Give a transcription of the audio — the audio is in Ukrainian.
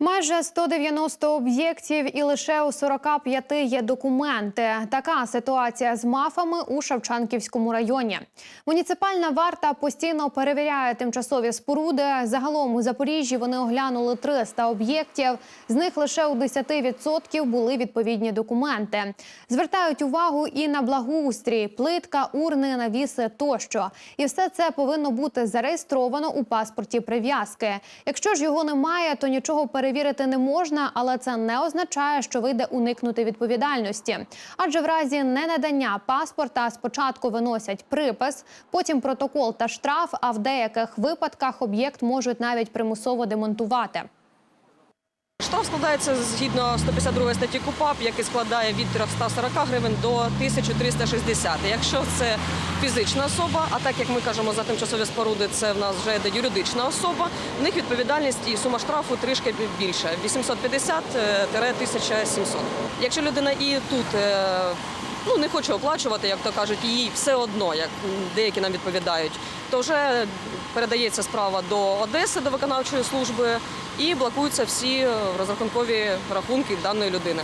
Майже 190 об'єктів і лише у 45 є документи. Така ситуація з мафами у Шевчанківському районі. Муніципальна варта постійно перевіряє тимчасові споруди. Загалом у Запоріжжі вони оглянули 300 об'єктів. З них лише у 10% були відповідні документи. Звертають увагу і на благоустрій, плитка, урни, навіси тощо. І все це повинно бути зареєстровано у паспорті прив'язки. Якщо ж його немає, то нічого перевірити не можна, але це не означає, що вийде уникнути відповідальності. Адже в разі ненадання паспорта спочатку виносять припис, потім протокол та штраф. А в деяких випадках об'єкт можуть навіть примусово демонтувати. Штраф складається згідно 152 статті КУПАП, який складає від 340 гривень до 1360. Якщо це фізична особа, а так як ми кажемо за тимчасові споруди, це в нас вже йде юридична особа. В них відповідальність і сума штрафу трішки більше 850-1700. Якщо людина і тут е, ну не хоче оплачувати, як то кажуть, їй все одно, як деякі нам відповідають, то вже передається справа до Одеси, до виконавчої служби, і блокуються всі розрахункові рахунки даної людини.